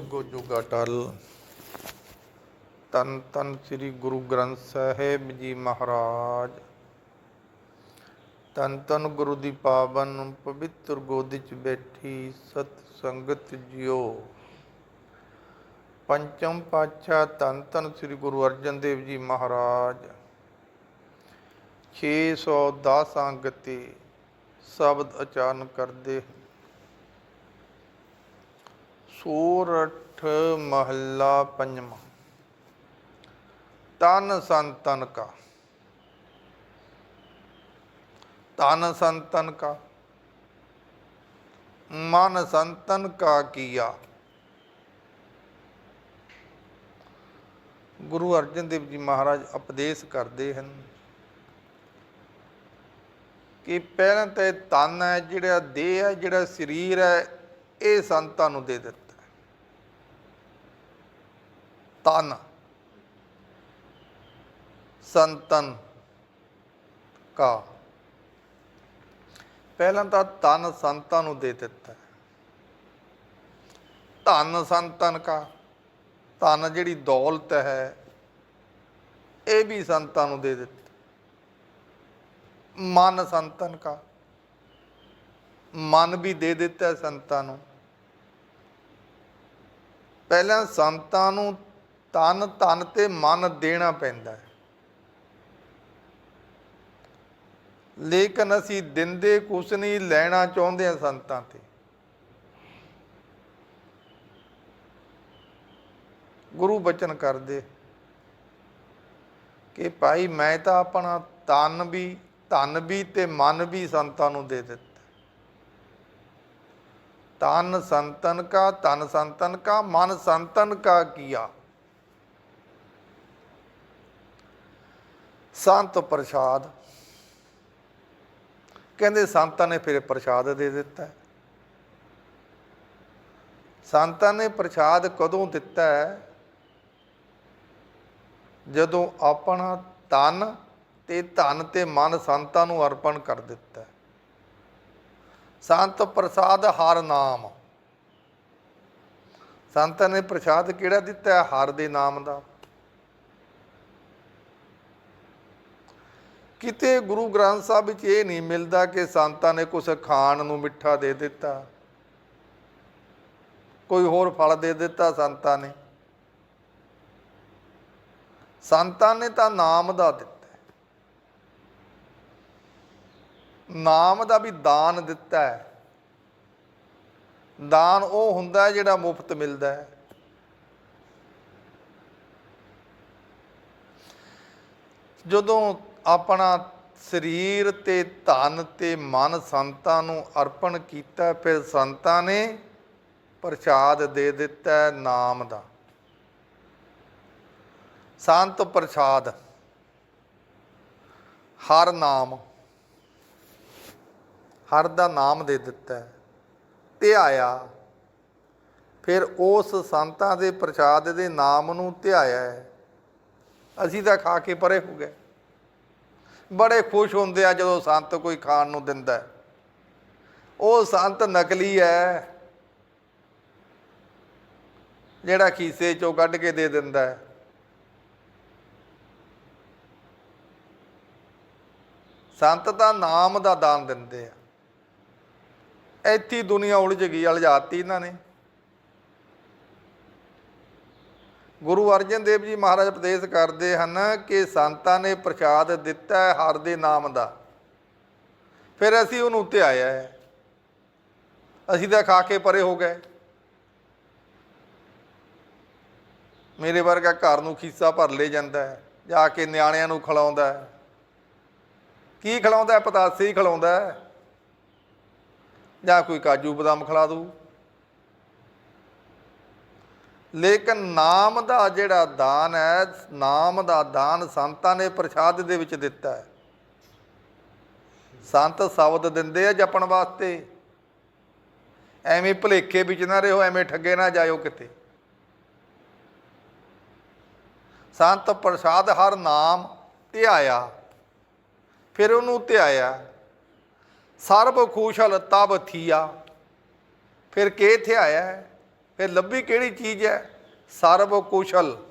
ਜੁਗੋ ਜੁਗ ਅਟਲ ਤਨ ਤਨ ਸ੍ਰੀ ਗੁਰੂ ਗ੍ਰੰਥ ਸਾਹਿਬ ਜੀ ਮਹਾਰਾਜ। ਤਨ ਤਨ ਗੁਰੂ ਦੀ ਪਾਵਨ ਪਵਿੱਤਰ ਗੋਦੀ ਚ ਬੈਠੀ ਸਤ ਸੰਗਤ ਜਿਓ ਪੰਚਮ ਪਾਤਸ਼ਾਹ ਤਨ ਤਨ ਸ੍ਰੀ ਗੁਰੂ ਅਰਜਨ ਦੇਵ ਜੀ ਮਹਾਰਾਜ। 610 ਅੰਗ ਤੇ ਸ਼ਬਦ ਉਚਾਰਨ ਕਰਦੇ ਸੂਰਠ ਮਹੱਲਾ ਪੰਜਵਾਂ। ਤਨ ਸੰਤਨ ਕਾ। ਤਨ ਸੰਤਨ ਕਾ। ਮਨ ਸੰਤਨ ਕਾ ਕੀਆ। ਗੁਰੂ ਅਰਜਨ ਦੇਵ ਜੀ ਮਹਾਰਾਜ ਉਪਦੇਸ਼ ਕਰਦੇ ਹਨ ਕਿ ਪਹਿਲਾਂ ਤਾਂ ਇਹ ਤਨ ਹੈ, ਜਿਹੜਾ ਦੇਹ ਹੈ, ਜਿਹੜਾ ਸਰੀਰ ਹੈ, ਇਹ ਸੰਤਾਂ ਨੂੰ ਦੇ ਦਿੱਤਾ। ਤਨ। ਸੰਤਨ ਕਾ। ਪਹਿਲਾਂ ਤਾਂ ਤਨ ਸੰਤਾਂ ਨੂੰ ਦੇ ਦਿੱਤਾ। ਧਨ ਸੰਤਨ ਕਾ। ਧਨ ਜਿਹੜੀ ਦੌਲਤ ਹੈ, ਇਹ ਵੀ ਸੰਤਾਂ ਨੂੰ ਦੇ ਦਿੱਤਾ। ਮਨ ਸੰਤਨ ਕਾ। ਮਨ ਵੀ ਦੇ ਦਿੱਤਾ ਸੰਤਾਂ ਨੂੰ। ਪਹਿਲਾਂ ਸੰਤਾਂ ਨੂੰ ਤਨ ਤਨ ਤੇ ਮਨ ਦੇਣਾ ਪੈਂਦਾ ਹੈ। ਲੇਕਿਨ ਅਸੀਂ ਦਿੰਦੇ ਕੁਛ ਨਹੀਂ, ਲੈਣਾ ਚਾਹੁੰਦੇ ਹਾਂ ਸੰਤਾਂ ਤੇ। ਗੁਰੂ ਬਚਨ ਕਰਦੇ, ਕਿ ਭਾਈ ਮੈਂ ਤਾਂ ਆਪਣਾ ਤਨ ਵੀ, ਧਨ ਵੀ ਤੇ ਮਨ ਵੀ ਸੰਤਾਂ ਨੂੰ ਦੇ ਦਿੱਤਾ। ਤਨ ਸੰਤਨ ਕਾ ਤਨ ਸੰਤਨ ਕਾ, ਮਨ ਸੰਤਨ ਕਾ ਕੀਆ। ਸੰਤ ਪ੍ਰਸਾਦ। ਕਹਿੰਦੇ ਸੰਤਾਂ ਨੇ ਫਿਰ ਪ੍ਰਸਾਦ ਦੇ ਦਿੱਤਾ। ਸੰਤਾਂ ਨੇ ਪ੍ਰਸਾਦ ਕਦੋਂ ਦਿੱਤਾ? ਜਦੋਂ ਆਪਣਾ ਤਨ ਤੇ ਧਨ ਤੇ ਮਨ ਸੰਤਾਂ ਨੂੰ ਅਰਪਣ ਕਰ ਦਿੱਤਾ। ਸੰਤ ਪ੍ਰਸਾਦ ਹਰ ਨਾਮ। ਸੰਤਾਂ ਨੇ ਪ੍ਰਸਾਦ ਕਿਹੜਾ ਦਿੱਤਾ? ਹਰ ਦੇ ਨਾਮ ਦਾ। ਕਿਤੇ ਗੁਰੂ ਗ੍ਰੰਥ ਸਾਹਿਬ ਵਿੱਚ ਇਹ ਨਹੀਂ ਮਿਲਦਾ ਕਿ ਸੰਤਾਂ ਨੇ ਕੁਝ ਖਾਣ ਨੂੰ ਮਿੱਠਾ ਦੇ ਦਿੱਤਾ। ਕੋਈ ਹੋਰ ਫਲ ਦੇ ਦਿੱਤਾ ਸੰਤਾਂ ਨੇ। ਸੰਤਾਂ ਨੇ ਤਾਂ ਨਾਮ ਦਾ ਦਿੱਤਾ ਨਾਮ ਦਾ ਵੀ ਦਾਨ ਦਿੱਤਾ ਹੈ। ਦਾਨ ਉਹ ਹੁੰਦਾ ਹੈ ਜਿਹੜਾ ਮੁਫਤ ਮਿਲਦਾ ਹੈ। ਜਦੋਂ ਆਪਣਾ ਸਰੀਰ ਤੇ ਧਨ ਤੇ ਮਨ ਸੰਤਾਂ ਨੂੰ ਅਰਪਣ ਕੀਤਾ, ਫਿਰ ਸੰਤਾਂ ਨੇ ਪ੍ਰਸਾਦ ਦੇ ਦਿੱਤਾ ਨਾਮ ਦਾ। ਸੰਤ ਪ੍ਰਸਾਦ, ਹਰ ਨਾਮ, ਹਰ ਦਾ ਨਾਮ ਦੇ ਦਿੱਤਾ, ਧਿਆਇਆ। ਫਿਰ ਉਸ ਸੰਤਾਂ ਦੇ ਪ੍ਰਸਾਦ ਦੇ ਨਾਮ ਨੂੰ ਧਿਆਇਆ। ਅਸੀਂ ਤਾਂ ਖਾ ਕੇ ਪਰੇ ਹੋ ਗਏ। ਬੜੇ ਖੁਸ਼ ਹੁੰਦੇ ਆ ਜਦੋਂ ਸੰਤ ਕੋਈ ਖਾਣ ਨੂੰ ਦਿੰਦਾ ਉਹ ਸੰਤ ਨਕਲੀ ਹੈ। ਜਿਹੜਾ ਖੀਸੇ ਚੋਂ ਕੱਢ ਕੇ ਦੇ ਦਿੰਦਾ ਹੈ। ਸੰਤ ਤਾਂ ਨਾਮ ਦਾ ਦਾਨ ਦਿੰਦੇ ਆ। ਇੱਥੇ ਦੁਨੀਆ ਉਲਝ ਗਈ, ਅਲਝਾਤੀ ਇਹਨਾਂ ਨੇ। ਗੁਰੂ ਅਰਜਨ ਦੇਵ ਜੀ ਮਹਾਰਾਜ ਉਪਦੇਸ਼ ਕਰਦੇ ਹਨ ਕਿ ਸੰਤਾਂ ਨੇ ਪ੍ਰਸਾਦ ਦਿੱਤਾ ਹੈ ਹਰ ਦੇ ਨਾਮ ਦਾ। ਫਿਰ ਅਸੀਂ ਉਹਨੂੰ ਧਿਆਇਆ ਹੈ। ਅਸੀਂ ਤਾਂ ਖਾ ਕੇ ਪਰੇ ਹੋ ਗਏ। ਮੇਰੇ ਵਰਗਾ ਘਰ ਨੂੰ ਖੀਸਾ ਭਰ ਲੈ ਜਾਂਦਾ ਹੈ, ਜਾ ਕੇ ਨਿਆਣਿਆਂ ਨੂੰ ਖਿਲਾਉਂਦਾ ਹੈ। ਕੀ ਖਿਲਾਉਂਦਾ ਹੈ? ਪਤਾਸੇ ਹੀ ਖਿਲਾਉਂਦਾ ਹੈ। ਜਾਂ ਕੋਈ ਕਾਜੂ ਬਦਾਮ ਖਿਲਾ ਦੂ ਲੇਕਿਨ ਨਾਮ ਦਾ ਜਿਹੜਾ ਦਾਨ ਹੈ, ਨਾਮ ਦਾ ਦਾਨ ਸੰਤਾਂ ਨੇ ਪ੍ਰਸਾਦ ਦੇ ਵਿੱਚ ਦਿੱਤਾ ਹੈ। ਸੰਤ ਸ਼ਬਦ ਦਿੰਦੇ ਆ ਜਪਣ ਵਾਸਤੇ। ਐਵੇਂ ਭਲੇਖੇ ਵਿੱਚ ਨਾ ਰਹੋ, ਐਵੇਂ ਠੱਗੇ ਨਾ ਜਾਇਓ ਕਿਤੇ। ਸੰਤ ਪ੍ਰਸਾਦ ਹਰ ਨਾਮ ਧਿਆਇਆ, ਫਿਰ ਉਹਨੂੰ ਧਿਆਇਆ। ਸਰਬ ਖੁਸ਼ਲ ਤਬ ਥੀਆ, ਫਿਰ ਕੇ ਥਿਆਇਆ ਫਿਰ ਲੱਭੀ ਕਿਹੜੀ ਚੀਜ਼ ਹੈ? ਸਰਬ ਕੁਸ਼ਲ।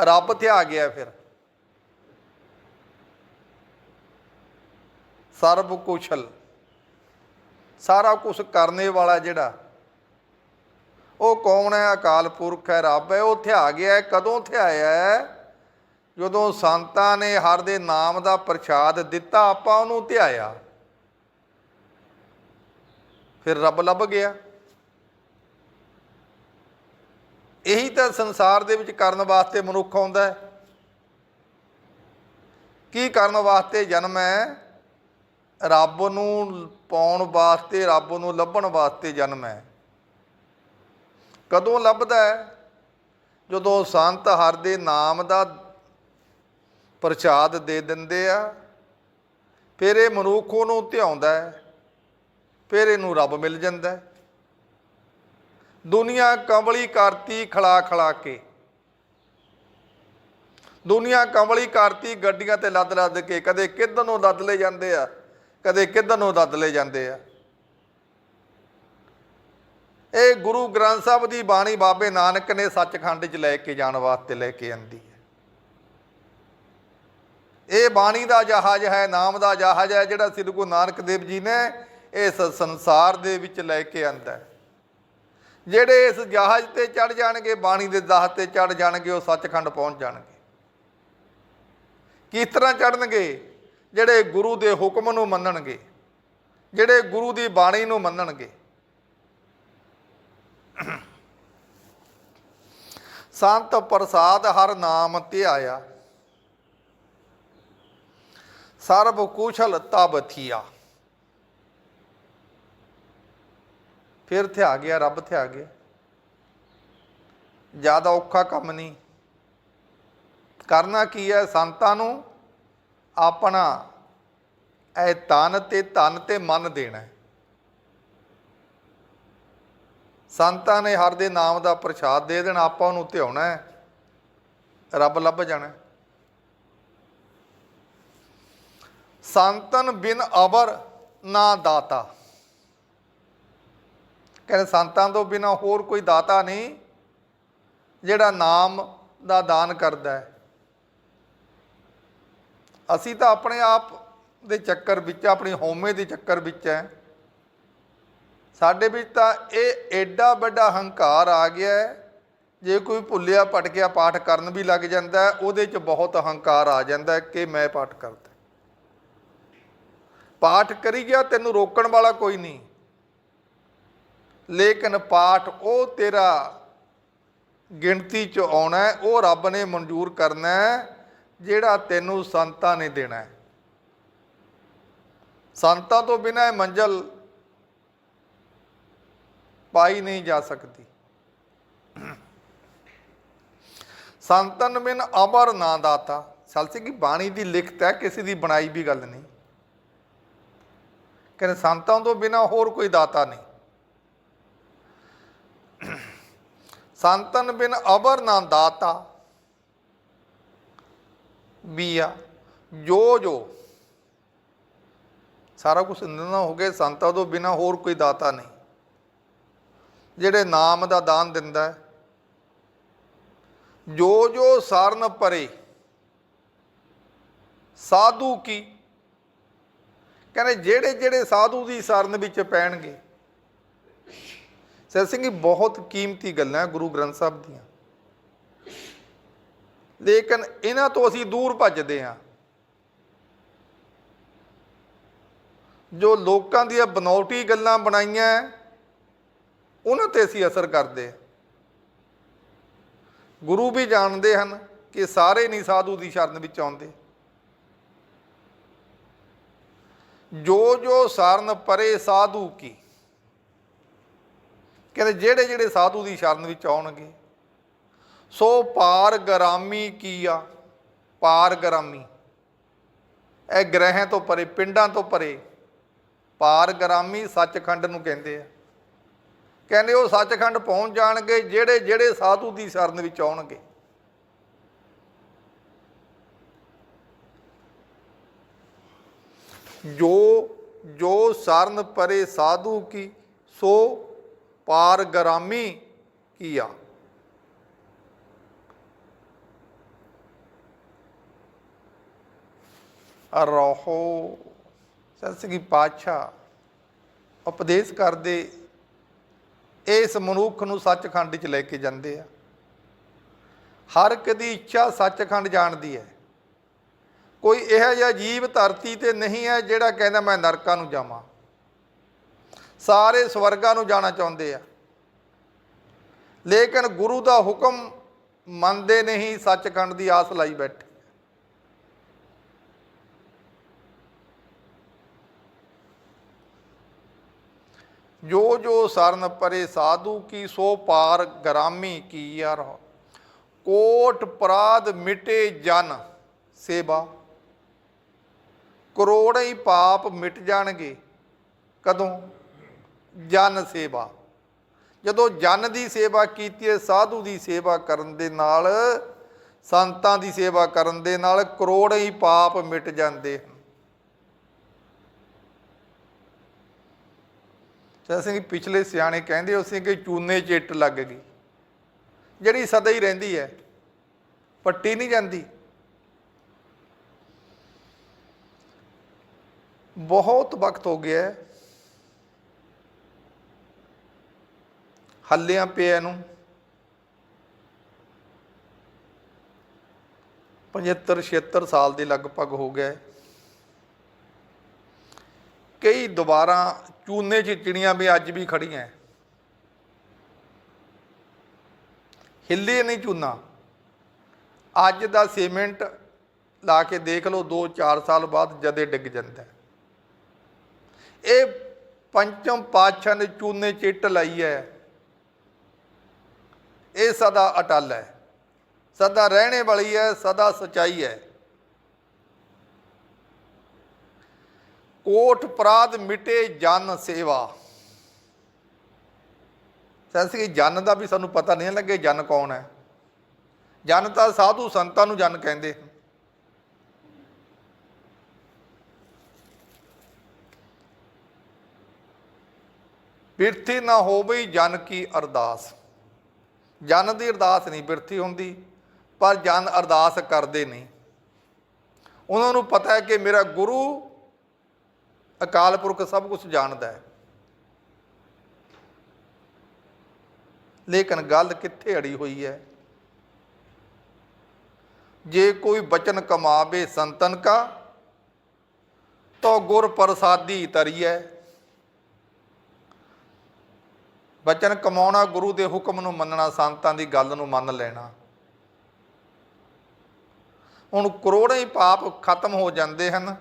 ਰੱਬ ਤੇ ਆ ਗਿਆ ਫਿਰ। ਸਰਬ ਕੁਸ਼ਲ। ਸਾਰਾ ਕੁਝ ਕਰਨੇ ਵਾਲਾ ਜਿਹੜਾ, ਉਹ ਕੌਣ ਹੈ? ਅਕਾਲ ਪੁਰਖ ਹੈ, ਰੱਬ ਹੈ। ਉਹ ਉੱਥੇ ਆ ਗਿਆ ਹੈ। ਕਦੋਂ ਉੱਥੇ ਆਇਆ ਜਦੋਂ ਸੰਤਾਂ ਨੇ ਹਰ ਦੇ ਨਾਮ ਦਾ ਪ੍ਰਸ਼ਾਦ ਦਿੱਤਾ, ਆਪਾਂ ਉਹਨੂੰ ਧਿਆਇਆ ਫਿਰ ਰੱਬ ਲੱਭ ਗਿਆ। ਇਹੀ ਤਾਂ ਸੰਸਾਰ ਦੇ ਵਿੱਚ ਕਰਨ ਵਾਸਤੇ ਮਨੁੱਖ ਆਉਂਦਾ ਹੈ। ਕੀ ਕਰਨ ਵਾਸਤੇ ਜਨਮ ਹੈ? ਰੱਬ ਨੂੰ ਪਾਉਣ ਵਾਸਤੇ, ਰੱਬ ਨੂੰ ਲੱਭਣ ਵਾਸਤੇ ਜਨਮ ਹੈ। ਕਦੋਂ ਲੱਭਦਾ ਹੈ? ਜਦੋਂ ਸੰਤ ਹਰ ਦੇ ਨਾਮ ਦਾ ਪ੍ਰਚਾਦ ਦੇ ਦਿੰਦੇ ਆ, ਫਿਰ ਇਹ ਮਨੁੱਖ ਉਹਨੂੰ ਧਿਆਉਂਦਾ ਹੈ, ਫਿਰ ਇਹਨੂੰ ਰੱਬ ਮਿਲ ਜਾਂਦਾ ਹੈ। ਦੁਨੀਆ ਕੰਵਲੀ ਕਰਤੀ ਖਲਾ ਖਲਾ ਕੇ। ਦੁਨੀਆ ਕੰਵਲੀ ਕਰਤੀ ਗੱਡੀਆਂ ਤੇ ਲੱਦ ਲੱਦ ਕੇ। ਕਦੇ ਕਿੱਧਰ ਨੂੰ ਲੱਦ ਲੈ ਜਾਂਦੇ ਆ, ਕਦੇ ਕਿੱਧਰ ਨੂੰ ਲੱਦ ਲੈ ਜਾਂਦੇ ਆ। ਇਹ ਗੁਰੂ ਗ੍ਰੰਥ ਸਾਹਿਬ ਦੀ ਬਾਣੀ ਬਾਬੇ ਨਾਨਕ ਨੇ ਸੱਚਖੰਡ 'ਚ ਲੈ ਕੇ ਜਾਣ ਵਾਸਤੇ ਲੈ ਕੇ ਆਂਦੀ ਹੈ। ਇਹ ਬਾਣੀ ਦਾ ਜਹਾਜ਼ ਹੈ, ਨਾਮ ਦਾ ਜਹਾਜ਼ ਹੈ, ਜਿਹੜਾ ਸ੍ਰੀ ਗੁਰੂ ਨਾਨਕ ਦੇਵ ਜੀ ਨੇ ਇਸ ਸੰਸਾਰ ਦੇ ਵਿੱਚ ਲੈ ਕੇ ਆਂਦਾ ਹੈ। ਜਿਹੜੇ ਇਸ ਜਹਾਜ਼ ਤੇ ਚੜ ਜਾਣਗੇ, ਬਾਣੀ ਦੇ ਦਾਹ ਤੇ ਚੜ ਜਾਣਗੇ, ਉਹ ਸੱਚਖੰਡ ਪਹੁੰਚ ਜਾਣਗੇ। ਕਿਸ ਤਰ੍ਹਾਂ ਚੜਨਗੇ ਜਿਹੜੇ ਗੁਰੂ ਦੇ ਹੁਕਮ ਨੂੰ ਮੰਨਣਗੇ, ਜਿਹੜੇ ਗੁਰੂ ਦੀ ਬਾਣੀ ਨੂੰ ਮੰਨਣਗੇ। ਸੰਤ ਪ੍ਰਸਾਦ ਹਰ ਨਾਮ ਧਿਆਇਆ, ਸਰਬ ਕੁਸ਼ਲ ਤਬ ਥੀਆ। ਫਿਰ ਥਿਆ ਗਿਆ, ਰੱਬ ਥਿਆ ਗਿਆ। ਜ਼ਿਆਦਾ ਔਖਾ ਕੰਮ ਨਹੀਂ। ਕਰਨਾ ਕੀ ਹੈ? ਸੰਤਾਂ ਨੂੰ ਆਪਣਾ ਇਹ ਤਨ ਤੇ ਧਨ ਤੇ ਮਨ ਦੇਣਾ ਸੰਤਾਂ ਨੇ ਹਰ ਦੇ ਨਾਮ ਦਾ ਪ੍ਰਸ਼ਾਦ ਦੇ ਦੇਣਾ, ਆਪਾਂ ਉਹਨੂੰ ਧਿਆਉਣਾ ਹੈ। ਰੱਬ ਲੱਭ ਜਾਣਾ ਸੰਤਨ ਬਿਨ ਅਬਰ ਨਾ ਦਾਤਾ। ਕਹਿੰਦੇ ਸੰਤਾਂ ਤੋਂ ਬਿਨਾ ਹੋਰ ਕੋਈ ਦਾਤਾ ਨਹੀਂ, ਜਿਹੜਾ ਨਾਮ ਦਾ ਦਾਨ ਕਰਦਾ ਹੈ। ਅਸੀਂ ਤਾਂ ਆਪਣੇ ਆਪ ਦੇ ਚੱਕਰ ਵਿੱਚ, ਆਪਣੀ ਹਉਮੈ ਦੇ ਚੱਕਰ ਵਿੱਚ ਹੈ। ਸਾਡੇ ਵਿੱਚ ਤਾਂ ਇਹ ਐਡਾ ਵੱਡਾ ਹੰਕਾਰ ਆ ਗਿਆ ਹੈ। ਜੇ ਕੋਈ ਭੁੱਲਿਆ, ਭਟਕਿਆ, ਪਾਠ ਕਰਨ ਵੀ ਲੱਗ ਜਾਂਦਾ ਉਹਦੇ 'ਚ ਬਹੁਤ ਹੰਕਾਰ ਆ ਜਾਂਦਾ ਕਿ ਮੈਂ ਪਾਠ ਕਰਦਾ। ਪਾਠ ਕਰੀ ਗਿਆ, ਤੈਨੂੰ ਰੋਕਣ ਵਾਲਾ ਕੋਈ ਨਹੀਂ। ਲੇਕਿਨ ਪਾਠ ਉਹ ਤੇਰਾ ਗਿਣਤੀ 'ਚ ਆਉਣਾ ਉਹ ਰੱਬ ਨੇ ਮਨਜ਼ੂਰ ਕਰਨਾ ਜਿਹੜਾ ਤੈਨੂੰ ਸੰਤਾਂ ਨੇ ਦੇਣਾ ਸੰਤਾਂ ਤੋਂ ਬਿਨਾਂ ਇਹ ਮੰਜ਼ਲ ਪਾਈ ਨਹੀਂ ਜਾ ਸਕਦੀ। ਸੰਤਨ ਬਿਨ ਅਮਰ ਨਾ ਦਾਤਾ। ਸਲਸੇ ਕੀ ਬਾਣੀ ਦੀ ਲਿਖਤ ਹੈ, ਕਿਸੇ ਦੀ ਬਣਾਈ ਵੀ ਗੱਲ ਨਹੀਂ। ਕਹਿੰਦੇ ਸੰਤਾਂ ਤੋਂ ਬਿਨਾ ਹੋਰ ਕੋਈ ਦਾਤਾ ਨਹੀਂ। ਸੰਤਨ ਬਿਨ ਅਬਰ ਨਾ ਦਾਤਾ। ਬੀਆ, ਜੋ ਜੋ। ਸਾਰਾ ਕੁਝ ਨਾ ਹੋ ਗਿਆ, ਸੰਤਾਂ ਤੋਂ ਬਿਨਾ ਹੋਰ ਕੋਈ ਦਾਤਾ ਨਹੀਂ। ਜਿਹੜੇ ਨਾਮ ਦਾ ਦਾਨ ਦਿੰਦਾ ਹੈ। ਜੋ ਜੋ ਸਰਨ ਪਰੇ, ਸਾਧੂ ਕੀ? ਕਹਿੰਦੇ ਜਿਹੜੇ ਜਿਹੜੇ ਸਾਧੂ ਦੀ ਸਰਨ ਵਿੱਚ ਪੈਣਗੇ ਸਰ ਸਿੰਘ ਜੀ, ਬਹੁਤ ਕੀਮਤੀ ਗੱਲਾਂ ਗੁਰੂ ਗ੍ਰੰਥ ਸਾਹਿਬ ਦੀਆਂ। ਲੇਕਿਨ ਇਹਨਾਂ ਤੋਂ ਅਸੀਂ ਦੂਰ ਭੱਜਦੇ ਹਾਂ। ਜੋ ਲੋਕਾਂ ਦੀਆਂ ਬਨੌਟੀ ਗੱਲਾਂ ਬਣਾਈਆਂ ਉਹਨਾਂ ਤੇ ਅਸੀਂ ਅਸਰ ਕਰਦੇ ਗੁਰੂ ਵੀ ਜਾਣਦੇ ਹਨ ਕਿ ਸਾਰੇ ਨਹੀਂ ਸਾਧੂ ਦੀ ਸ਼ਰਨ ਵਿੱਚ ਆਉਂਦੇ। ਜੋ ਜੋ ਸਰਨ ਪਰੇ ਸਾਧੂ ਕੀ ਕਹਿੰਦੇ ਜਿਹੜੇ ਜਿਹੜੇ ਸਾਧੂ ਦੀ ਸ਼ਰਨ ਵਿੱਚ ਆਉਣਗੇ, ਸੋ ਪਾਰ ਗਰਾਮੀ ਕੀ ਆ ਪਾਰ ਗਰਾਮੀ। ਇਹ ਗ੍ਰਹਿਾਂ ਤੋਂ ਪਰੇ, ਪਿੰਡਾਂ ਤੋਂ ਪਰੇ, ਪਾਰ ਗਰਾਮੀ ਸੱਚਖੰਡ ਨੂੰ ਕਹਿੰਦੇ ਆ। ਕਹਿੰਦੇ ਉਹ ਸੱਚਖੰਡ ਪਹੁੰਚ ਜਾਣਗੇ, ਜਿਹੜੇ ਜਿਹੜੇ ਸਾਧੂ ਦੀ ਸ਼ਰਨ ਵਿੱਚ ਆਉਣਗੇ। ਜੋ ਜੋ ਸਰਨ ਪਰੇ ਸਾਧੂ ਕੀ, ਸੋ ਪਾਰਗਰਾਮੀ ਕੀਆ। ਰੋਹੋ ਸਤਿ ਪਾਤਸ਼ਾਹ, ਉਪਦੇਸ਼ ਕਰਦੇ ਇਸ ਮਨੁੱਖ ਨੂੰ ਸੱਚਖੰਡ 'ਚ ਲੈ ਕੇ ਜਾਂਦੇ ਆ। ਹਰ ਇੱਕ ਦੀ ਇੱਛਾ ਸੱਚਖੰਡ ਜਾਣਦੀ ਹੈ। ਕੋਈ ਇਹੋ ਜਿਹਾ ਜੀਵ ਧਰਤੀ ਤੇ ਨਹੀਂ ਹੈ ਜਿਹੜਾ ਕਹਿੰਦਾ ਮੈਂ ਨਰਕਾਂ ਨੂੰ ਜਾਵਾਂ। ਸਾਰੇ ਸਵਰਗਾਂ ਨੂੰ ਜਾਣਾ ਚਾਹੁੰਦੇ ਆ। ਲੇਕਿਨ ਗੁਰੂ ਦਾ ਹੁਕਮ ਮੰਨਦੇ ਨਹੀਂ, ਸੱਚਖੰਡ ਦੀ ਆਸ ਲਾਈ ਬੈਠੇ। ਜੋ ਜੋ ਸਰਨ ਪਰੇ ਸਾਧੂ ਕੀ, ਸੋ ਪਾਰ ਗ੍ਰਾਮੀ ਕੀ ਯਾਰ ਕੋਟ ਪਰਾਧ ਮਿਟੇ ਜਨ ਸੇਵਾ। ਕਰੋੜਾਂ ਹੀ ਪਾਪ ਮਿਟ ਜਾਣਗੇ। ਕਦੋਂ? ਜਨ ਸੇਵਾ। ਜਦੋਂ ਜਨ ਦੀ ਸੇਵਾ ਕੀਤੀ ਹੈ, ਸਾਧੂ ਦੀ ਸੇਵਾ ਕਰਨ ਦੇ ਨਾਲ, ਸੰਤਾਂ ਦੀ ਸੇਵਾ ਕਰਨ ਦੇ ਨਾਲ ਕਰੋੜ ਹੀ ਪਾਪ ਮਿਟ ਜਾਂਦੇ ਹਨ। ਜੈਸੇ ਪਿਛਲੇ ਸਿਆਣੇ ਕਹਿੰਦੇ ਹੋ ਸੀ ਕਿ ਚੂਨੇ 'ਚ ਇੱਟ ਲੱਗ ਗਈ। ਜਿਹੜੀ ਸਦਾ ਹੀ ਰਹਿੰਦੀ ਹੈ, ਪੱਟੀ ਨਹੀਂ ਜਾਂਦੀ। ਬਹੁਤ ਵਕਤ ਹੋ ਗਿਆ ਹੱਲਿਆਂ ਪਿਆ ਇਹਨੂੰ 75 76 ਸਾਲ ਦੇ ਲਗਭਗ ਹੋ ਗਏ। ਕਈ ਦੁਬਾਰਾ ਚੂਨੇ 'ਚ ਚਿੜੀਆਂ ਵੀ ਅੱਜ ਵੀ ਖੜੀਆਂ ਹਿੱਲੇ ਨਹੀਂ ਚੂਨਾ। ਅੱਜ ਦਾ ਸੀਮੈਂਟ ਲਾ ਕੇ ਦੇਖ ਲਓ 2-4 ਸਾਲ ਬਾਅਦ ਜਦੇ ਡਿੱਗ ਜਾਂਦਾ। ਇਹ ਪੰਚਮ ਪਾਤਸ਼ਾਹ ਨੇ ਚੂਨੇ 'ਚ ਇੱਟ ਲਾਈ ਹੈ। ਇਹ ਸਦਾ ਅਟਲ ਹੈ। ਸਦਾ ਰਹਿਣੇ ਵਾਲੀ ਹੈ, ਸਦਾ ਸਚਾਈ ਹੈ। ਕੋਟ ਪ੍ਰਾਦ ਮਿਟੇ ਜਨ ਸੇਵਾ। ਸੈਂਸ ਕਿ ਜਨ ਦਾ ਵੀ ਸਾਨੂੰ ਪਤਾ ਨਹੀਂ ਲੱਗੇ ਜਨ ਕੌਣ ਹੈ। ਜਨ ਤਾਂ ਸਾਧੂ ਸੰਤਾਂ ਨੂੰ ਜਨ ਕਹਿੰਦੇ ਹਨ। ਬਿਰਥੀ ਨਾ ਹੋਵੇ ਜਨ ਕੀ ਅਰਦਾਸ। ਜਨ ਦੀ ਅਰਦਾਸ ਨਹੀਂ ਬਿਰਥੀ ਹੁੰਦੀ, ਪਰ ਜਨ ਅਰਦਾਸ ਕਰਦੇ ਨਹੀਂ ਉਹਨਾਂ ਨੂੰ ਪਤਾ ਹੈ ਕਿ ਮੇਰਾ ਗੁਰੂ ਅਕਾਲ ਪੁਰਖ ਸਭ ਕੁਝ ਜਾਣਦਾ ਹੈ। ਲੇਕਿਨ ਗੱਲ ਕਿੱਥੇ ਅੜੀ ਹੋਈ ਹੈ? ਜੇ ਕੋਈ ਬਚਨ ਕਮਾਵੇ ਸੰਤਨ ਕਾ, ਤੋ ਗੁਰ ਪ੍ਰਸਾਦੀ ਤਰੀਐ ਬਚਨ ਕਮਾਉਣਾ, ਗੁਰੂ ਦੇ ਹੁਕਮ ਨੂੰ ਮੰਨਣਾ ਸੰਤਾਂ ਦੀ ਗੱਲ ਨੂੰ ਮੰਨ ਲੈਣਾ। ਹੁਣ ਕਰੋੜਾਂ ਹੀ ਪਾਪ ਖਤਮ ਹੋ ਜਾਂਦੇ ਹਨ।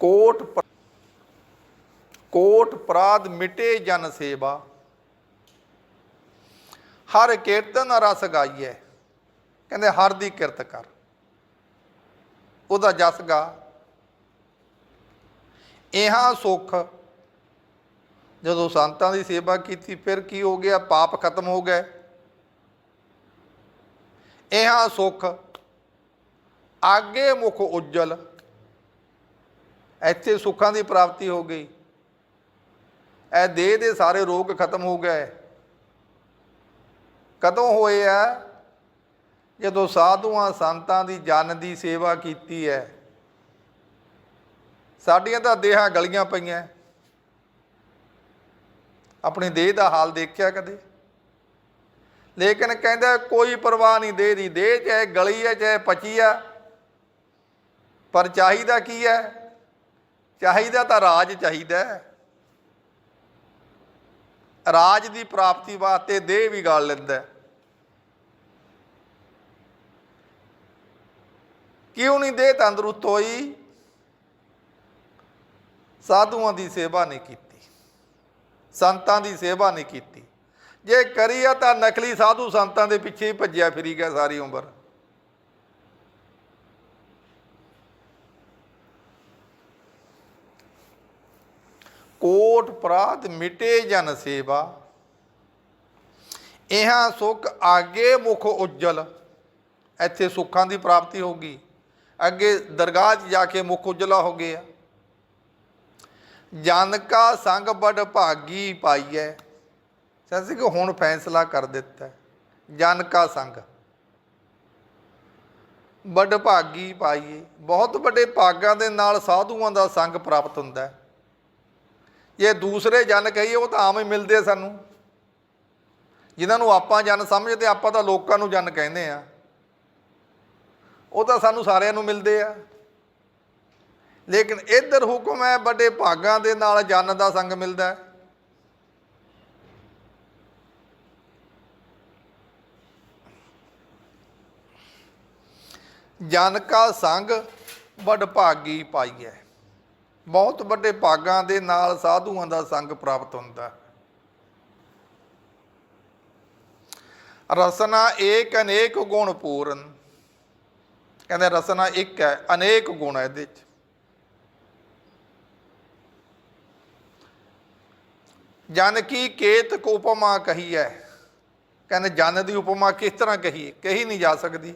ਕੋਟ ਕੋਟ ਪ੍ਰਾਦ ਮਿਟੇ ਜਨ ਸੇਵਾ। ਹਰ ਕੀਰਤਨ ਰਸ ਗਾਈਐ। ਕਹਿੰਦੇ ਹਰ ਦੀ ਕਿਰਤ ਕਰ। ਉਹਦਾ ਜਸ ਗਾ। ਇਹਾਂ ਸੁਖ। ਜਦੋਂ ਸੰਤਾਂ ਦੀ ਸੇਵਾ ਕੀਤੀ, ਫਿਰ ਕੀ ਹੋ ਗਿਆ? ਪਾਪ ਖਤਮ ਹੋ ਗਏ। ਇਹਾਂ ਸੁਖ। ਆਗੇ ਮੁਖ ਉਜਲ। ਇੱਥੇ ਸੁੱਖਾਂ ਦੀ ਪ੍ਰਾਪਤੀ ਹੋ ਗਈ। ਇਹ ਦੇਹ ਦੇ ਸਾਰੇ ਰੋਗ ਖਤਮ ਹੋ ਗਏ। ਕਦੋਂ ਹੋਏ ਆ? ਜਦੋਂ ਸਾਧੂਆਂ ਸੰਤਾਂ ਦੀ ਜਨ ਦੀ ਸੇਵਾ ਕੀਤੀ ਹੈ। ਸਾਡੀਆਂ ਤਾਂ ਦੇਹਾਂ ਗਲੀਆਂ ਪਈਆਂ। ਆਪਣੇ ਦੇਹ ਦਾ ਹਾਲ ਦੇਖਿਆ ਕਦੇ? ਲੇਕਿਨ ਕਹਿੰਦਾ ਕੋਈ ਪਰਵਾਹ ਨਹੀਂ, ਦੇਹ ਦੀ ਦੇਹ ਚਾਹੇ ਗਲੀ ਹੈ ਚਾਹੇ ਪਚੀ ਆ, ਪਰ ਚਾਹੀਦਾ ਕੀ ਹੈ? ਚਾਹੀਦਾ ਤਾਂ ਰਾਜ ਚਾਹੀਦਾ ਰਾਜ ਦੀ ਪ੍ਰਾਪਤੀ ਵਾਸਤੇ ਦੇਹ ਵੀ ਗਾਲ ਲੈਂਦਾ ਕਿਉਂ ਨਹੀਂ ਦੇਹ ਤੰਦਰੁਸਤ ਹੋਈ? ਸਾਧੂਆਂ ਦੀ ਸੇਵਾ ਨਹੀਂ ਕੀਤੀ, ਸੰਤਾਂ ਦੀ ਸੇਵਾ ਨਹੀਂ ਕੀਤੀ। ਜੇ ਕਰੀ ਆ ਤਾਂ ਨਕਲੀ ਸਾਧੂ ਸੰਤਾਂ ਦੇ ਪਿੱਛੇ ਹੀ ਭੱਜਿਆ ਫਿਰੀ ਗਿਆ ਸਾਰੀ ਉਮਰ। ਕੋਟ ਪ੍ਰਾਤ ਮਿਟੇ ਜਨ ਸੇਵਾ, ਇਹਾਂ ਸੁਖ ਆਗੇ ਮੁਖ ਉਜਲ। ਇੱਥੇ ਸੁੱਖਾਂ ਦੀ ਪ੍ਰਾਪਤੀ ਹੋਗੀ ਅੱਗੇ ਦਰਗਾਹ 'ਚ ਜਾ ਕੇ ਮੁਖ ਉਜਲਾ ਹੋ ਗਿਆ। ਜਨ ਕਾ ਸੰਗ ਬੜ ਭਾਗੀ ਪਾਈਐ। ਸੱਚ ਕਿ ਹੁਣ ਫੈਸਲਾ ਕਰ ਦਿੱਤਾ। ਜਨ ਕਾ ਸੰਗ। ਬੜ ਭਾਗੀ ਪਾਈਏ। ਬਹੁਤ ਵੱਡੇ ਭਾਗਾਂ ਦੇ ਨਾਲ ਸਾਧੂਆਂ ਦਾ ਸੰਗ ਪ੍ਰਾਪਤ ਹੁੰਦਾ ਹੈ। ਜੇ ਦੂਸਰੇ ਜਨ ਕਹੀਏ, ਉਹ ਤਾਂ ਆਮ ਹੀ ਮਿਲਦੇ ਸਾਨੂੰ। ਜਿਨ੍ਹਾਂ ਨੂੰ ਆਪਾਂ ਜਨ ਸਮਝਦੇ ਆਪਾਂ ਤਾਂ ਲੋਕਾਂ ਨੂੰ ਜਨ ਕਹਿੰਦੇ ਆ। ਉਹ ਤਾਂ ਸਾਨੂੰ ਸਾਰਿਆਂ ਨੂੰ ਮਿਲਦੇ ਆ। ਲੇਕਿਨ ਇੱਧਰ ਹੁਕਮ ਹੈ, ਵੱਡੇ ਭਾਗਾਂ ਦੇ ਨਾਲ ਜਨ ਦਾ ਸੰਗ ਮਿਲਦਾ ਹੈ। ਜਨ ਕਾ ਸੰਗ ਵੱਡ ਭਾਗੀ ਪਾਈਐ। ਬਹੁਤ ਵੱਡੇ ਭਾਗਾਂ ਦੇ ਨਾਲ ਸਾਧੂਆਂ ਦਾ ਸੰਗ ਪ੍ਰਾਪਤ ਹੁੰਦਾ ਰਸਨਾ ਏਕ ਅਨੇਕ ਗੁਣ ਪੂਰਨ। ਕਹਿੰਦੇ ਰਸਨਾ ਇੱਕ ਹੈ, ਅਨੇਕ ਗੁਣ ਹੈ ਇਹਦੇ ਚ। ਜਨ ਕੀ ਕੇਤਕ ਉਪਮਾ ਕਹੀ ਹੈ ਕਹਿੰਦੇ ਜਨ ਦੀ ਉਪਮਾ ਕਿਸ ਤਰ੍ਹਾਂ ਕਹੀਏ? ਕਹੀ ਨਹੀਂ ਜਾ ਸਕਦੀ।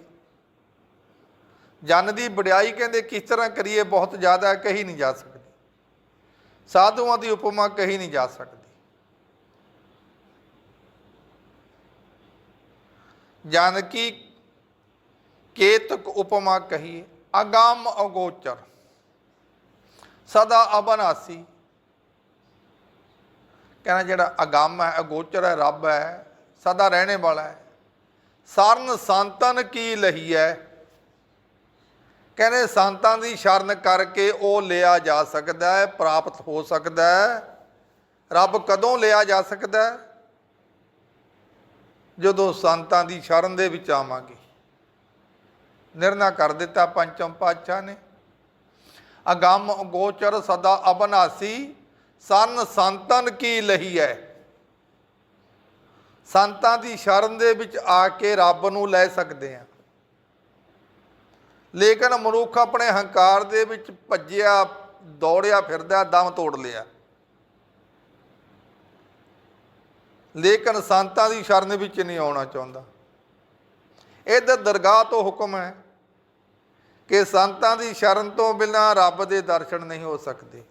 ਜਨ ਦੀ ਵਡਿਆਈ ਕਹਿੰਦੇ ਕਿਸ ਤਰ੍ਹਾਂ ਕਰੀਏ? ਬਹੁਤ ਜ਼ਿਆਦਾ ਕਹੀ ਨਹੀਂ ਜਾ ਸਕਦੀ। ਸਾਧੂਆਂ ਦੀ ਉਪਮਾ ਕਹੀ ਨਹੀਂ ਜਾ ਸਕਦੀ। ਜਨ ਕੀ ਕੇਤਕ ਉਪਮਾ ਕਹੀਏ? ਅਗੰਮ ਅਗੋਚਰ। ਸਦਾ ਅਬਨਾਸੀ। ਕਹਿੰਦਾ ਜਿਹੜਾ ਅਗੰਮ ਹੈ ਅਗੋਚਰ ਹੈ, ਰੱਬ ਹੈ, ਸਦਾ ਰਹਿਣੇ ਵਾਲਾ ਹੈ। ਸਰਨ ਸੰਤਨ ਕੀ ਲਹੀ ਹੈ? ਕਹਿੰਦੇ ਸੰਤਾਂ ਦੀ ਸ਼ਰਨ ਕਰਕੇ ਉਹ ਲਿਆ ਜਾ ਸਕਦਾ ਹੈ, ਪ੍ਰਾਪਤ ਹੋ ਸਕਦਾ ਹੈ। ਰੱਬ ਕਦੋਂ ਲਿਆ ਜਾ ਸਕਦਾ ਹੈ? ਜਦੋਂ ਸੰਤਾਂ ਦੀ ਸ਼ਰਨ ਦੇ ਵਿੱਚ ਆਵਾਂਗੇ। ਨਿਰਣਾ ਕਰ ਦਿੱਤਾ ਪੰਚਮ ਪਾਤਸ਼ਾਹ ਨੇ। ਅਗੰਮ ਗੋਚਰ ਸਦਾ ਅਬਨਾਸੀ ਸਨ ਸੰਤਨ ਕੀ ਲਹੀ ਹੈ ਸੰਤਾਂ ਦੀ ਸ਼ਰਨ ਦੇ ਵਿੱਚ ਆ ਕੇ ਰੱਬ ਨੂੰ ਲੈ ਸਕਦੇ ਆ। ਲੇਕਿਨ ਮਨੁੱਖ ਆਪਣੇ ਹੰਕਾਰ ਦੇ ਵਿੱਚ ਭੱਜਿਆ, ਦੌੜਿਆ ਫਿਰਦਾ, ਦਮ ਤੋੜ ਲਿਆ। ਲੇਕਿਨ ਸੰਤਾਂ ਦੀ ਸ਼ਰਨ ਵਿੱਚ ਨਹੀਂ ਆਉਣਾ ਚਾਹੁੰਦਾ। ਇਹਦਾ ਦਰਗਾਹ ਤੋਂ ਹੁਕਮ ਹੈ ਕਿ ਸੰਤਾਂ ਦੀ ਸ਼ਰਨ ਤੋਂ ਬਿਨਾਂ ਰੱਬ ਦੇ ਦਰਸ਼ਨ ਨਹੀਂ ਹੋ ਸਕਦੇ।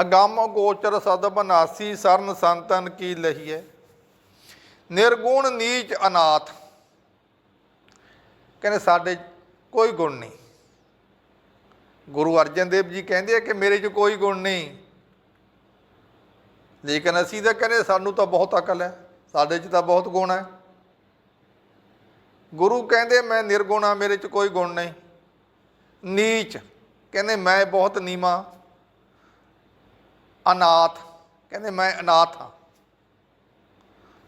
ਅਗੰਮ ਗੋਚਰ ਸਦ ਬਨਾਸੀ ਸਰਨ ਸੰਤਨ ਕੀ ਲਹੀਏ ਨਿਰਗੁਣ ਨੀਚ ਅਨਾਥ। ਕਹਿੰਦੇ ਸਾਡੇ 'ਚ ਕੋਈ ਗੁਣ ਨਹੀਂ। ਗੁਰੂ ਅਰਜਨ ਦੇਵ ਜੀ ਕਹਿੰਦੇ ਆ ਕਿ ਮੇਰੇ 'ਚ ਕੋਈ ਗੁਣ ਨਹੀਂ। ਲੇਕਿਨ ਅਸੀਂ ਤਾਂ ਕਹਿੰਦੇ ਸਾਨੂੰ ਤਾਂ ਬਹੁਤ ਅਕਲ ਹੈ, ਸਾਡੇ 'ਚ ਤਾਂ ਬਹੁਤ ਗੁਣ ਹੈ। ਗੁਰੂ ਕਹਿੰਦੇ ਮੈਂ ਨਿਰਗੁਣ ਹਾਂ, ਮੇਰੇ 'ਚ ਕੋਈ ਗੁਣ ਨਹੀਂ। ਨੀਚ, ਕਹਿੰਦੇ ਮੈਂ ਬਹੁਤ ਨੀਵਾਂ। ਅਨਾਥ। ਕਹਿੰਦੇ ਮੈਂ ਅਨਾਥ ਹਾਂ।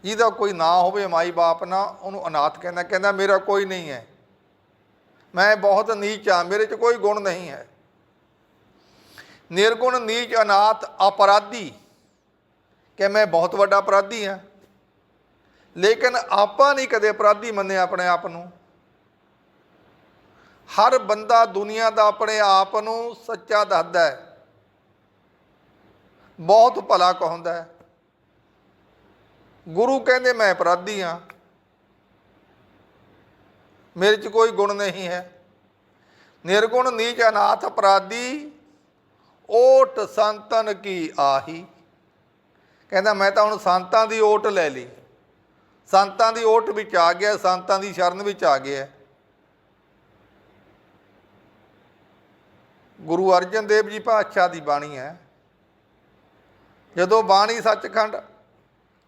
ਜਿਹਦਾ ਕੋਈ ਨਾ ਹੋਵੇ ਮਾਈ ਬਾਪ ਨਾ, ਉਹਨੂੰ ਅਨਾਥ ਕਹਿੰਦਾ। ਕਹਿੰਦਾ, ਮੇਰਾ ਕੋਈ ਨਹੀਂ ਹੈ। ਮੈਂ ਬਹੁਤ ਨੀਚ ਹਾਂ। ਮੇਰੇ 'ਚ ਕੋਈ ਗੁਣ ਨਹੀਂ ਹੈ। ਨਿਰਗੁਣ, ਨੀਚ, ਅਨਾਥ, ਅਪਰਾਧੀ। ਕਿ ਮੈਂ ਬਹੁਤ ਵੱਡਾ ਅਪਰਾਧੀ ਹਾਂ। ਲੇਕਿਨ ਆਪਾਂ ਨਹੀਂ ਕਦੇ ਅਪਰਾਧੀ ਮੰਨਿਆ ਆਪਣੇ ਆਪ ਨੂੰ। ਹਰ ਬੰਦਾ ਦੁਨੀਆ ਦਾ ਆਪਣੇ ਆਪ ਨੂੰ ਸੱਚਾ ਦੱਸਦਾ ਹੈ। ਬਹੁਤ ਭਲਾ ਕਹੁੰਦਾ ਹੈ। ਗੁਰੂ ਕਹਿੰਦੇ, ਮੈਂ ਅਪਰਾਧੀ ਹਾਂ। ਮੇਰੇ 'ਚ ਕੋਈ ਗੁਣ ਨਹੀਂ ਹੈ। ਨਿਰਗੁਣ ਨੀਚ ਅਨਾਥ ਅਪਰਾਧੀ, ਓਟ ਸੰਤਨ ਕੀ ਆਹੀ? ਕਹਿੰਦਾ, ਮੈਂ ਤਾਂ ਹੁਣ ਸੰਤਾਂ ਦੀ ਓਟ ਲੈ ਲਈ। ਸੰਤਾਂ ਦੀ ਓਟ ਵਿੱਚ ਆ ਗਿਆ, ਸੰਤਾਂ ਦੀ ਸ਼ਰਨ ਵਿੱਚ ਆ ਗਿਆ। ਗੁਰੂ ਅਰਜਨ ਦੇਵ ਜੀ ਪਾਤਸ਼ਾਹ ਦੀ ਬਾਣੀ ਹੈ ਜਦੋਂ ਬਾਣੀ ਸੱਚਖੰਡ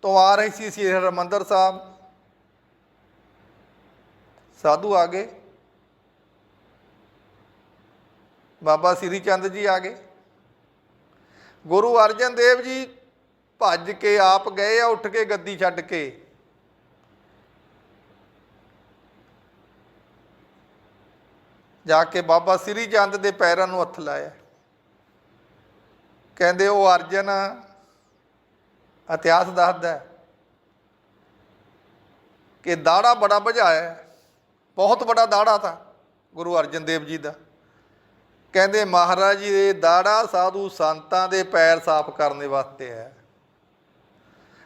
ਤੋਂ ਆ ਰਹੀ ਸੀ, ਸ੍ਰੀ ਹਰਿਮੰਦਰ ਸਾਹਿਬ, ਸਾਧੂ ਆ ਗਏ। ਬਾਬਾ ਸ੍ਰੀ ਚੰਦ ਜੀ ਆ ਗਏ। ਗੁਰੂ ਅਰਜਨ ਦੇਵ ਜੀ ਭੱਜ ਕੇ ਆਪ ਗਏ ਆ, ਉੱਠ ਕੇ ਗੱਦੀ ਛੱਡ ਕੇ। ਜਾ ਕੇ ਬਾਬਾ ਸ੍ਰੀ ਚੰਦ ਦੇ ਪੈਰਾਂ ਨੂੰ ਹੱਥ ਲਾਇਆ। ਕਹਿੰਦੇ, ਉਹ ਅਰਜਨ ਇਤਿਹਾਸ ਦੱਸਦਾ ਕਿ ਦਾੜਾ ਬੜਾ ਭਜਾਇਆ ਹੈ। ਬਹੁਤ ਵੱਡਾ ਦਾੜਾ था ਗੁਰੂ ਅਰਜਨ ਦੇਵ ਜੀ ਦਾ। ਕਹਿੰਦੇ ਮਹਾਰਾਜ ਜੀ ਦੇ ਦਾੜਾ ਸਾਧੂ ਸੰਤਾਂ ਦੇ ਪੈਰ ਸਾਫ਼ ਕਰਨ ਦੇ ਵਾਸਤੇ ਹੈ।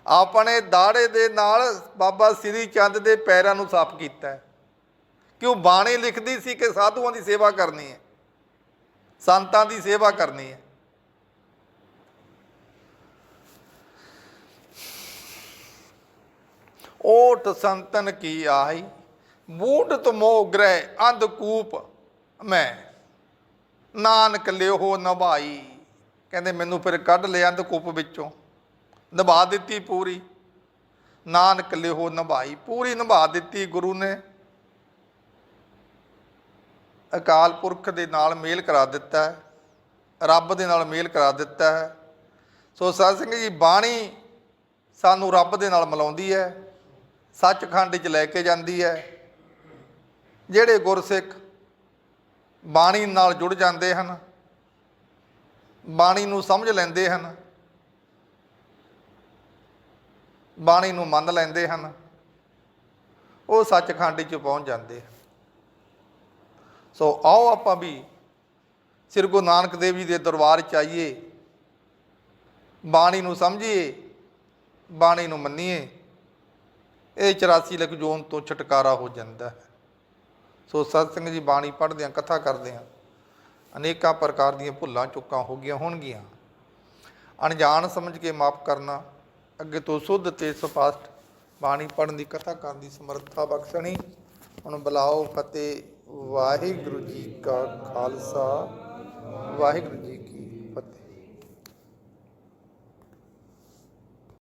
ਆਪਣੇ ਦਾੜੇ ਦੇ ਨਾਲ ਬਾਬਾ ਸ੍ਰੀ ਚੰਦ ਦੇ ਪੈਰਾਂ ਨੂੰ ਸਾਫ਼ ਕੀਤਾ ਹੈ। ਕਿ ਉਹ ਬਾਣੀ ਲਿਖਦੀ ਸੀ ਕਿ ਸਾਧੂਆਂ ਦੀ ਸੇਵਾ ਕਰਨੀ ਹੈ। ਸੰਤਾਂ ਦੀ ਸੇਵਾ ਕਰਨੀ ਹੈ। ਓਟ ਸੰਤਨ ਕੀ ਆਈ ਬੂਟ ਮੋਹ ਗ੍ਰਹਿ ਅੰਧਕੂਪ ਮੈਂ। ਨਾਨਕ ਲਿਓ ਨਭਾਈ ਕਹਿੰਦੇ ਮੈਨੂੰ ਫਿਰ ਕੱਢ ਲਿਆ ਅੰਧਕੂਪ ਵਿੱਚੋਂ। ਨਿਭਾ ਦਿੱਤੀ ਪੂਰੀ। ਨਾਨਕ ਲਿਓ ਨਿਭਾਈ ਪੂਰੀ ਨਿਭਾ ਦਿੱਤੀ ਗੁਰੂ ਨੇ। ਅਕਾਲ ਪੁਰਖ ਦੇ ਨਾਲ ਮੇਲ ਕਰਾ ਦਿੱਤਾ ਹੈ। ਰੱਬ ਦੇ ਨਾਲ ਮੇਲ ਕਰਾ ਦਿੱਤਾ ਹੈ। ਸੋ ਸਤ ਸਿੰਘ ਜੀ, ਬਾਣੀ ਸਾਨੂੰ ਰੱਬ ਦੇ ਨਾਲ ਮਿਲਾਉਂਦੀ ਹੈ। ਸੱਚਖੰਡ 'ਚ ਲੈ ਕੇ ਜਾਂਦੀ ਹੈ। ਜਿਹੜੇ ਗੁਰਸਿੱਖ ਬਾਣੀ ਨਾਲ ਜੁੜ ਜਾਂਦੇ ਹਨ, ਬਾਣੀ ਨੂੰ ਸਮਝ ਲੈਂਦੇ ਹਨ, ਬਾਣੀ ਨੂੰ ਮੰਨ ਲੈਂਦੇ ਹਨ, ਉਹ ਸੱਚਖੰਡ 'ਚ ਪਹੁੰਚ ਜਾਂਦੇ ਹਨ। ਸੋ ਆਓ ਆਪਾਂ ਵੀ ਸ੍ਰੀ ਗੁਰੂ ਨਾਨਕ ਦੇਵ ਜੀ ਦੇ ਦਰਬਾਰ 'ਚ ਆਈਏ, ਬਾਣੀ ਨੂੰ ਸਮਝੀਏ, ਬਾਣੀ ਨੂੰ ਮੰਨੀਏ। ਇਹ 84 ਲੱਖ ਜੋਨ ਤੋਂ ਛੁਟਕਾਰਾ ਹੋ ਜਾਂਦਾ ਹੈ। ਸੋ ਸਤ ਸਿੰਘ ਜੀ ਬਾਣੀ ਪੜ੍ਹਦੇ ਹਾਂ, ਕਥਾ ਕਰਦੇ ਹਾਂ। ਅਨੇਕਾਂ ਪ੍ਰਕਾਰ ਦੀਆਂ ਭੁੱਲਾਂ ਚੁੱਕਾਂ ਹੋ ਗਈਆਂ ਹੋਣਗੀਆਂ। ਅਣਜਾਣ ਸਮਝ ਕੇ ਮਾਫ ਕਰਨਾ, ਅੱਗੇ ਤੋਂ ਸੁੱਧ ਤੇ ਸਪਾਸ਼ਟ ਬਾਣੀ ਪੜ੍ਹਨ ਦੀ, ਕਥਾ ਕਰਨ ਦੀ ਸਮਰੱਥਾ ਬਖਸ਼ਣੀ। ਹੁਣ ਬੁਲਾਓ ਫਤਿਹ ਵਾਹਿਗੁਰੂ ਜੀ ਕਾ ਖਾਲਸਾ। ਵਾਹਿਗੁਰੂ ਜੀ